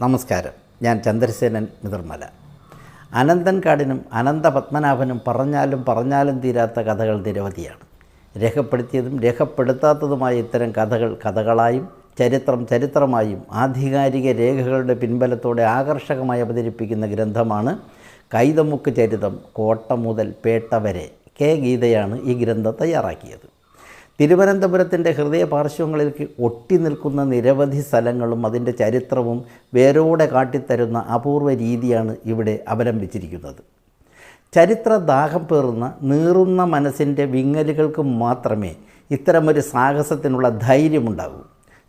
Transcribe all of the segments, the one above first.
നമസ്കാരം. ഞാൻ ചന്ദ്രസേനൻ മിതിർമല. അനന്തൻകാടിനും അനന്ത പത്മനാഭനും പറഞ്ഞാലും പറഞ്ഞാലും തീരാത്ത കഥകൾ നിരവധിയാണ്. രേഖപ്പെടുത്തിയതും രേഖപ്പെടുത്താത്തതുമായ ഇത്തരം കഥകൾ കഥകളായും ചരിത്രം ചരിത്രമായും ആധികാരിക രേഖകളുടെ പിൻബലത്തോടെ ആകർഷകമായി അവതരിപ്പിക്കുന്ന ഗ്രന്ഥമാണ് കൈതമുക്ക് ചരിതം കോട്ട മുതൽ പേട്ട വരെ. കെ ഗീതയാണ് ഈ ഗ്രന്ഥം തയ്യാറാക്കിയത്. തിരുവനന്തപുരത്തിന്റെ ഹൃദയ പാർശ്വങ്ങളിൽ ഒട്ടി നിൽക്കുന്ന നിരവധി സ്ഥലങ്ങളും അതിന്റെ ചരിത്രവും വേരോടെ കാട്ടിത്തരുന്ന അപൂർവ രീതിയാണ് ഇവിടെ അവലംബിച്ചിരിക്കുന്നത്. ചരിത്ര ദാഹം പേറുന്ന നീറുന്ന മനസ്സിന്റെ വിങ്ങലുകൾക്ക് മാത്രമേ ഇത്തരമൊരു സാഹസത്തിനുള്ള ധൈര്യമുണ്ടാകൂ.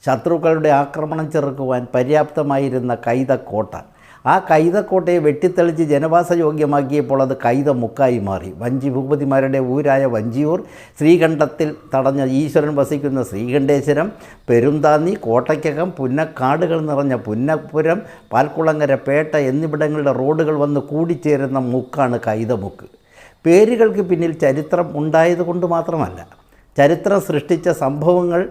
ശത്രുക്കളുടെ ആക്രമണം ചെറുക്കുവാൻ പര്യാപ്തമായിരുന്ന കൈതക്കോട്ട ആ കൈതക്കോട്ടയെ വെട്ടിത്തെളിച്ച് ജനവാസയോഗ്യമാക്കിയപ്പോൾ അത് കൈത മുക്കായി മാറി. വഞ്ചി ഭൂപതിമാരുടെ ഊരായ വഞ്ചിയൂർ ശ്രീകണ്ഠത്തിൽ തടഞ്ഞ ഈശ്വരൻ വസിക്കുന്ന ശ്രീകണ്ഠേശ്വരം പെരുന്താന്നി കോട്ടയ്ക്കകം പുന്നക്കാടുകൾ നിറഞ്ഞ പുന്നപ്പുരം പാൽക്കുളങ്ങര പേട്ട എന്നിവിടങ്ങളുടെ റോഡുകൾ വന്ന് കൂടിച്ചേരുന്ന മുക്കാണ് കൈതമുക്ക്. പേരുകൾക്ക് പിന്നിൽ ചരിത്രം ഉണ്ടായതുകൊണ്ട് മാത്രമല്ല ചരിത്രം സൃഷ്ടിച്ച സംഭവങ്ങൾ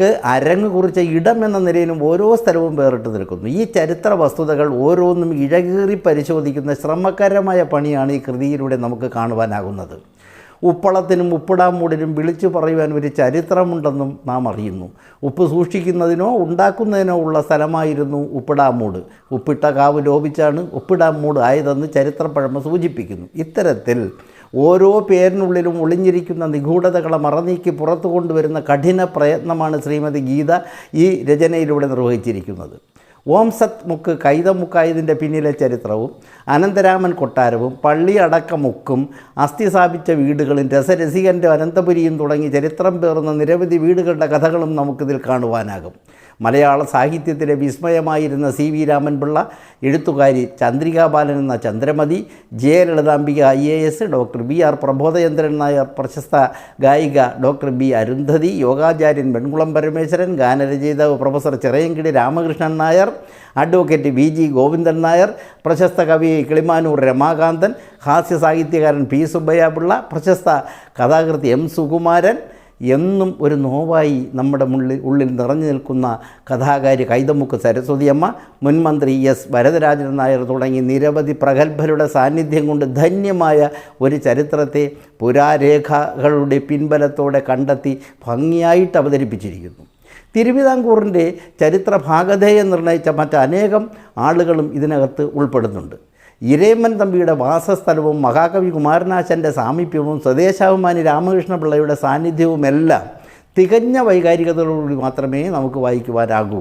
ക്ക് അരങ്ങ് കുറിച്ച ഇടം എന്ന നിലയിലും ഓരോ സ്ഥലവും വേറിട്ട് നിൽക്കുന്നു. ഈ ചരിത്ര വസ്തുതകൾ ഓരോന്നും ഇഴകീറി പരിശോധിക്കുന്ന ശ്രമകരമായ പണിയാണ് ഈ കൃതിയിലൂടെ നമുക്ക് കാണുവാനാകുന്നത്. ഉപ്പളത്തിനും ഉപ്പിടാമൂടിനും വിളിച്ചു പറയുവാൻ ഒരു ചരിത്രമുണ്ടെന്നും നാം അറിയുന്നു. ഉപ്പ് സൂക്ഷിക്കുന്നതിനോ ഉണ്ടാക്കുന്നതിനോ ഉള്ള സ്ഥലമായിരുന്നു ഉപ്പിടാമൂട്. ഉപ്പിട്ട കാവ് ലോപിച്ചാണ് ഉപ്പിടാമൂട് ആയതെന്ന് ചരിത്രപ്പഴമ സൂചിപ്പിക്കുന്നു. ഇത്തരത്തിൽ ഓരോ പേരിനുള്ളിലും ഒളിഞ്ഞിരിക്കുന്ന നിഗൂഢതകളെ മറനീക്കി പുറത്തു കൊണ്ടുവരുന്ന കഠിന പ്രയത്നമാണ് ശ്രീമതി ഗീത ഈ രചനയിലൂടെ നിർവഹിച്ചിരിക്കുന്നത്. ഓം സത് മുക്ക് കൈതമുക്കായതിന്റെ പിന്നിലെ ചരിത്രവും അനന്തരാമൻ കൊട്ടാരവും പള്ളി അടക്ക മുക്കും അസ്ഥി സ്ഥാപിച്ച വീടുകളും രസരസികന്റെ അനന്തപുരിയും തുടങ്ങി ചരിത്രം പേറുന്ന നിരവധി വീടുകളുടെ കഥകളും നമുക്കിതിൽ കാണുവാനാകും. മലയാള സാഹിത്യത്തിലെ വിസ്മയമായിരുന്ന സി വി രാമൻപിള്ള എഴുത്തുകാരി ചന്ദ്രികാ ബാലൻ എന്ന Chandramathi Jayalalithambika I A S doctor B R Prabodhachandran Nair പ്രശസ്ത ഗായിക ഡോക്ടർ ബി അരുന്ധതി യോഗാചാര്യൻ വെൺകുളം പരമേശ്വരൻ ഗാനരചയിതാവ് professor Chirayinkeezhu Ramakrishnan Nair advocate V G Govindan Nair പ്രശസ്ത കവി കിളിമാനൂർ രമാകാന്തൻ ഹാസ്യ സാഹിത്യകാരൻ പി സുബ്ബയ്യ പിള്ള പ്രശസ്ത കഥാകൃത്ത് എം സുകുമാരൻ എന്നും ഒരു നോവായി നമ്മുടെ ഉള്ളിൽ ഉള്ളിൽ നിറഞ്ഞു നിൽക്കുന്ന കഥാകാരി കൈതമുക്ക് സരസ്വതിയമ്മ മുൻമന്ത്രി എസ് വരദരാജൻ നായർ തുടങ്ങി നിരവധി പ്രഗത്ഭരുടെ സാന്നിധ്യം കൊണ്ട് ധന്യമായ ഒരു ചരിത്രത്തെ പുരാരേഖകളുടെ പിൻബലത്തോടെ കണ്ടെത്തി ഭംഗിയായിട്ട് അവതരിപ്പിച്ചിരിക്കുന്നു. തിരുവിതാംകൂറിന്റെ ചരിത്ര ഭാഗധേയം നിർണയിച്ച മറ്റനേകം ആളുകളും ഇതിനകത്ത് ഉൾപ്പെടുന്നുണ്ട്. ഇരേമ്മൻ തമ്പിയുടെ വാസസ്ഥലവും മഹാകവി കുമാരനാശന്റെ സാമീപ്യവും സ്വദേശാഭിമാനി രാമകൃഷ്ണപിള്ളയുടെ സാന്നിധ്യവുമെല്ലാം തികഞ്ഞ വൈകാരികതയോടുകൂടി മാത്രമേ നമുക്ക് വായിക്കുവാനാകൂ.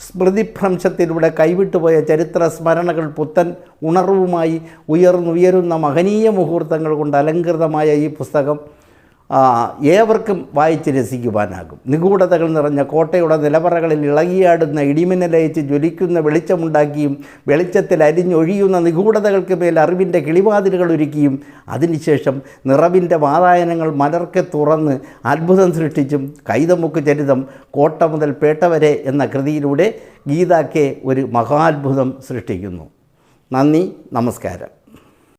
സ്മൃതിഭ്രംശത്തിലൂടെ കൈവിട്ടുപോയ ചരിത്ര സ്മരണകൾ പുത്തൻ ഉണർവുമായി ഉയർന്നുയരുന്ന മഹനീയ മുഹൂർത്തങ്ങൾ കൊണ്ട് അലങ്കൃതമായ ഈ പുസ്തകം ഏവർക്കും രസിക്കുവാനാകും. നിഗൂഢതകൾ നിറഞ്ഞ കോട്ടയുടെ നിലവറകളിൽ ഇളകിയാടുന്ന ഇടിമിന്നലയച്ച് ജ്വലിക്കുന്ന വെളിച്ചമുണ്ടാക്കിയും വെളിച്ചത്തിൽ അരിഞ്ഞൊഴിയുന്ന നിഗൂഢതകൾക്ക് മേൽ അറിവിന്റെ കിളിവാതിലുകൾ ഒരുക്കിയും അതിനുശേഷം നിറവിന്റെ വാതായനങ്ങൾ മലർക്കെ തുറന്ന് അത്ഭുതം സൃഷ്ടിച്ചും കൈതമുക്ക് ചരിതം കോട്ട മുതൽ പേട്ട വരെ എന്ന കൃതിയിലൂടെ ഗീതാക്കെ ഒരു മഹാത്ഭുതം സൃഷ്ടിക്കുന്നു. നന്ദി നമസ്കാരം.